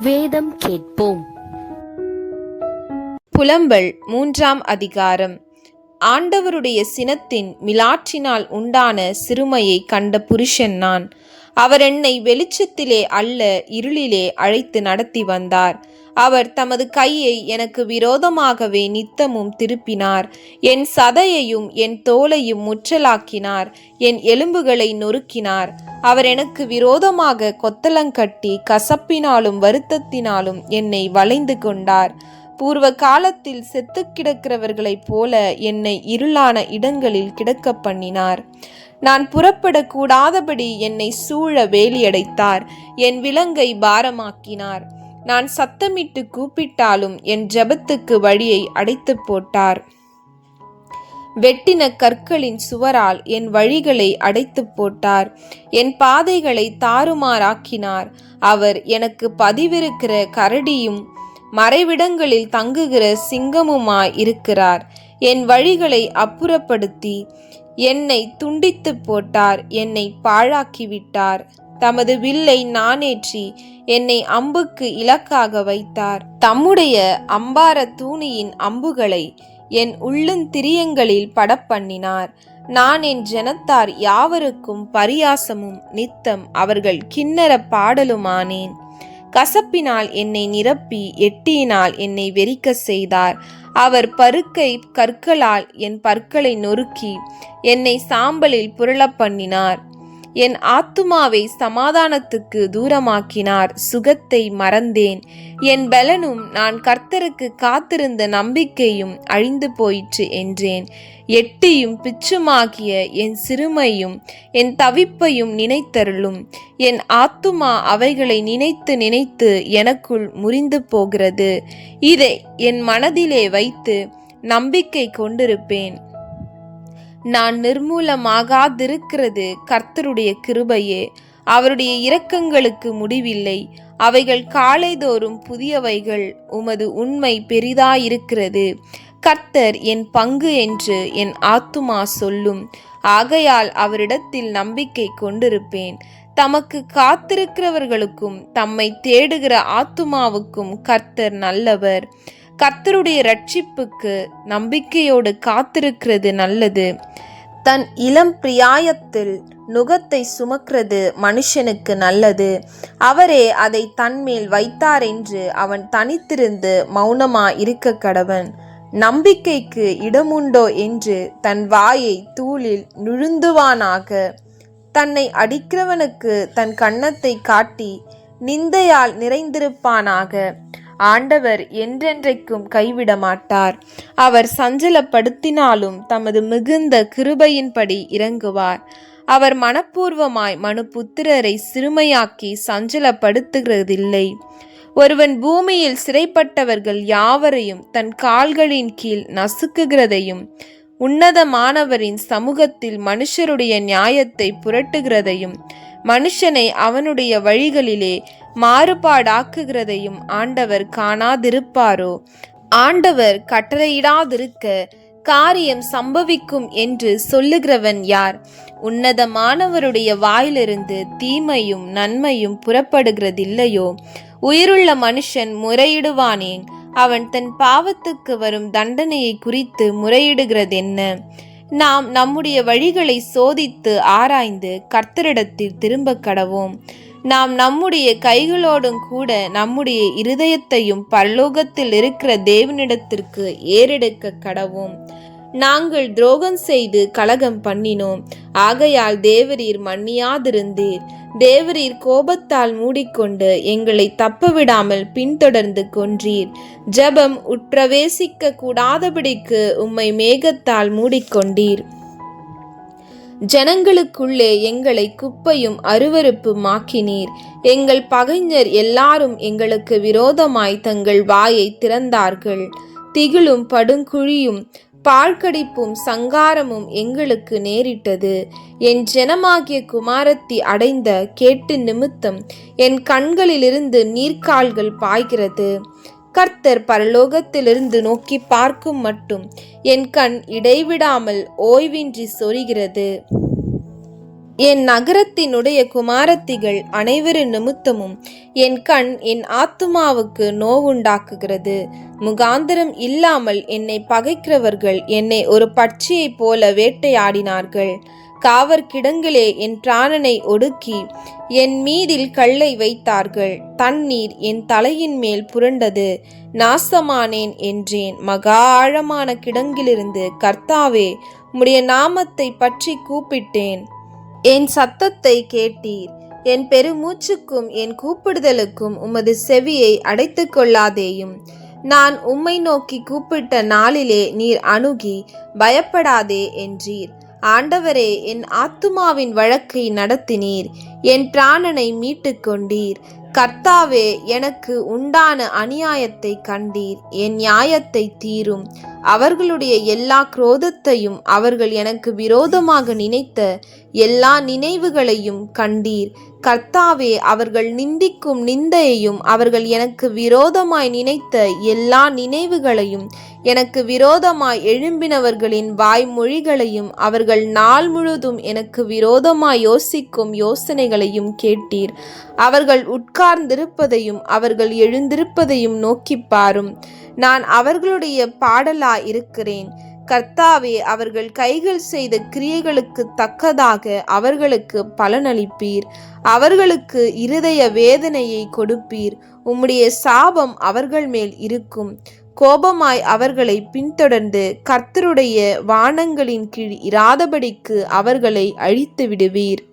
வேதம் கேட்போம். புலம்பல் மூன்றாம் அதிகாரம். ஆண்டவருடைய சினத்தின் மிலாற்றினால் உண்டான சிறுமையை கண்ட புருஷன் நான். அவர் என்னை வெளிச்சத்திலே அல்ல இருளிலே அழைத்து நடத்தி வந்தார். அவர் தமது கையை எனக்கு விரோதமாகவே நித்தமும் திருப்பினார். என் சதையையும் என் தோலையும் முற்றலாக்கினார். என் எலும்புகளை நொறுக்கினார். அவர் எனக்கு விரோதமாக கொத்தலங்கட்டி கசப்பினாலும் வருத்தத்தினாலும் என்னை வளைந்து கொண்டார். பூர்வ காலத்தில் செத்து கிடக்கிறவர்களைப் போல என்னை இருளான இடங்களில் கிடக்க பண்ணினார். நான் புறப்படக்கூடாதபடி என்னை சூழ வேலியடைத்தார். என் விலங்கை பாரமாக்கினார். நான் சத்தமிட்டு கூப்பிட்டாலும் என் ஜெபத்துக்கு வழியை அடைத்து போட்டார். வெட்டின கற்களின் சுவரால் என் வழிகளை அடைத்து போட்டார். என் பாதைகளை தாறுமாறாக்கினார். அவர் எனக்கு பதிவிருக்கிற கரடியும் மறைவிடங்களில் தங்குகிற சிங்கமுமாய் இருக்கிறார். என் வழிகளை அப்புறப்படுத்தி என்னை துண்டித்து போட்டார். என்னை பாழாக்கிவிட்டார். தமது வில்லை நானேற்றி என்னை அம்புக்கு இலக்காக வைத்தார். தம்முடைய அம்பார தூணியின் அம்புகளை என் உள்ளந்திரியங்களில் படப்பண்ணினார். நான் என் ஜனத்தார் யாவருக்கும் பரியாசமும் நித்தம் அவர்கள் கிண்ணற பாடலுமானேன். கசப்பினால் என்னை நிரப்பி எட்டியினால் என்னை வெறிக்க செய்தார். அவர் பருக்கை கற்களால் என் பற்களை நொறுக்கி என்னை சாம்பலில் புரளப் பண்ணினார். என் ஆத்துமாவை சமாதானத்துக்கு தூரமாக்கினார் சுகத்தை மறந்தேன். என் பலனும் நான் கர்த்தருக்கு காத்திருந்த நம்பிக்கையும் அழிந்து போயிற்று என்றேன். எட்டியும் பிச்சுமாகிய என் சிறுமையும் என் தவிப்பையும் நினைத்தருளும். என் ஆத்துமா அவைகளை நினைத்து நினைத்து எனக்குள் முறிந்து போகிறது. இதை என் மனதிலே வைத்து நம்பிக்கை கொண்டிருப்பேன். நான் நிர்மூலமாகாதிருக்கிறது கர்த்தருடைய கிருபையே. அவருடைய இரக்கங்களுக்கு முடிவில்லை. அவைகள் காலைதோறும் புதியவைகள் உமது உண்மை பெரிதாயிருக்கிறது. கர்த்தர் என் பங்கு என்று என் ஆத்துமா சொல்லும். ஆகையால் அவரிடத்தில் நம்பிக்கை கொண்டிருப்பேன். தமக்கு காத்திருக்கிறவர்களுக்கும் தம்மை தேடுகிற ஆத்துமாவுக்கும் கர்த்தர் நல்லவர். கர்த்தருடைய ரட்சிப்புக்கு நம்பிக்கையோடு காத்திருக்கிறது நல்லது. தன் இளம் பிரியாயத்தில் நுகத்தை சுமக்கிறது மனுஷனுக்கு நல்லது. அவரே அதை தன்மேல் வைத்தார் என்று அவன் தனித்திருந்து மௌனமா இருக்க கடவன். நம்பிக்கைக்கு இடமுண்டோ என்று தன் வாயை தூளில் நுழுந்துவானாக. தன்னை அடிக்கிறவனுக்கு தன் கன்னத்தை காட்டி நிந்தையால் நிறைந்திருப்பானாக. ஆண்டவர் என்றென்றைக்கும் கைவிட மாட்டார் அவர் சஞ்சலப்படுத்தினாலும் தமது மிகுந்த கிருபையின்படி இறங்குவார். அவர் மனப்பூர்வமாய் மனு புத்திரரை சிறுமையாக்கி சஞ்சலப்படுத்துகிறதில்லை. ஒருவன் பூமியில் சிறைப்பட்டவர்கள் யாவரையும் தன் கால்களின் கீழ் நசுக்குகிறதையும் உன்னதமானவரின் சமூகத்தில் மனுஷருடைய நியாயத்தை புரட்டுகிறதையும் மனுஷனை அவனுடைய வழிகளிலே மாறுபாடாக்குகிறதையும் ஆண்டவர் காணாதிருப்பாரோ? ஆண்டவர் கட்டளையிடாதிருக்க காரியம் சம்பவிக்கும் என்று சொல்லுகிறவன் யார்? உன்னதமானவருடைய வாயிலிருந்து தீமையும் நன்மையும் புறப்படுகிறதில்லையோ? உயிருள்ள மனுஷன் முறையிடுவானேன். அவன் தன் பாவத்துக்கு வரும் தண்டனையை குறித்து முறையிடுகிறதென்ன? நாம் நம்முடைய வழிகளை சோதித்து ஆராய்ந்து கர்த்தரிடத்தில் திரும்ப கடவோம். நாம் நம்முடைய கைகளோடும் கூட நம்முடைய இருதயத்தையும் பரலோகத்தில் இருக்கிற தேவனிடத்திற்கு ஏறெடுக்க கடவோம். நாங்கள் துரோகம் செய்து கலகம் பண்ணினோம். ஆகையால் தேவரீர் மன்னியாதிருந்தீர். தேவரீர் கோபத்தால் மூடிக்கொண்டு எங்களை தப்பவிடாமல் பின்தொடர்ந்து கொன்றீர். ஜபம் உட்பிரவேசிக்க கூடாதபடிக்கு உம்மை மேகத்தால் மூடிக்கொண்டீர். ஜனங்களுக்குள்ளே எங்களை குப்பையும் அருவருப்புமாக்கினீர். எங்கள் பகைஞர் எல்லாரும் எங்களுக்கு விரோதமாய் தங்கள் வாயை திறந்தார்கள். திகிலும் படுங்குழியும் பாழ்கடிப்பும் சங்காரமும் எங்களுக்கு நேரிட்டது. என் ஜனமாகிய குமாரத்தி அடைந்த கேட்டு நிமித்தம் என் கண்களிலிருந்து நீர்க்கால்கள் பாய்கிறது. கர்த்தர் பரலோகத்திலிருந்து நோக்கி பார்க்கும் மட்டும். என் கண் இடைவிடாமல் ஓய்வின்றி சொரிகிறது. என் நகரத்தினுடைய குமாரத்திகள் அனைவரின் நிமித்தமும் என் கண் என் ஆத்துமாவுக்கு நோவுண்டாக்குகிறது. முகாந்திரம் இல்லாமல் என்னை பகைக்கிறவர்கள் என்னை ஒரு பட்சியைப் போல வேட்டையாடினார்கள். காவற்கிடங்களே என் பிராணனை ஒடுக்கி என் மீதில் கல்லை வைத்தார்கள். தண்ணீர் என் தலையின் மேல் புரண்டது. நாசமானேன் என்றேன். மகா ஆழமான கிடங்கிலிருந்து கர்த்தாவே உம்முடைய நாமத்தை பற்றி கூப்பிட்டேன். என் சத்தத்தை கேட்டீர். என் பெருமூச்சுக்கும் என் கூப்பிடுதலுக்கும் உமது செவியை அடைத்து கொள்ளாதேயும். நான் உம்மை நோக்கி கூப்பிட்ட நாளிலே நீர் அணுகி பயப்படாதே என்றீர். ஆண்டவரே என் ஆத்துமாவின் வழக்கை நடத்தினீர். என் பிராணனை மீட்டுக்கொண்டீர் கர்த்தாவே எனக்கு உண்டான அநியாயத்தை கண்டீர். என் நியாயத்தை தீரும். அவர்களுடைய எல்லா குரோதத்தையும் அவர்கள் எனக்கு விரோதமாக நினைத்த எல்லா நினைவுகளையும் கண்டீர். கர்த்தாவே அவர்கள் நிந்திக்கும் நிந்தையையும் அவர்கள் எனக்கு விரோதமாய் நினைத்த எல்லா நினைவுகளையும் எனக்கு விரோதமாய் எழும்பினவர்களின் வாய்மொழிகளையும் அவர்கள் நாள் முழுதும் எனக்கு விரோதமாய் யோசிக்கும் யோசனை யோசனைகளையும் கேட்டீர். அவர்கள் உட்கார்ந்திருப்பதையும் அவர்கள் எழுந்திருப்பதையும் நோக்கிப் பாரும். நான் அவர்களுடைய பாடலா இருக்கிறேன் கர்த்தாவே அவர்கள் கைகள் செய்த கிரியைகளுக்கு தக்கதாக அவர்களுக்கு பலனளிப்பீர். அவர்களுக்கு இருதய வேதனையை கொடுப்பீர். உம்முடைய சாபம் அவர்கள் மேல் இருக்கும். கோபமாய் அவர்களை பின்தொடர்ந்து கர்த்தருடைய வானங்களின் கீழ் இராதபடிக்கு அவர்களை அழித்து விடுவீர்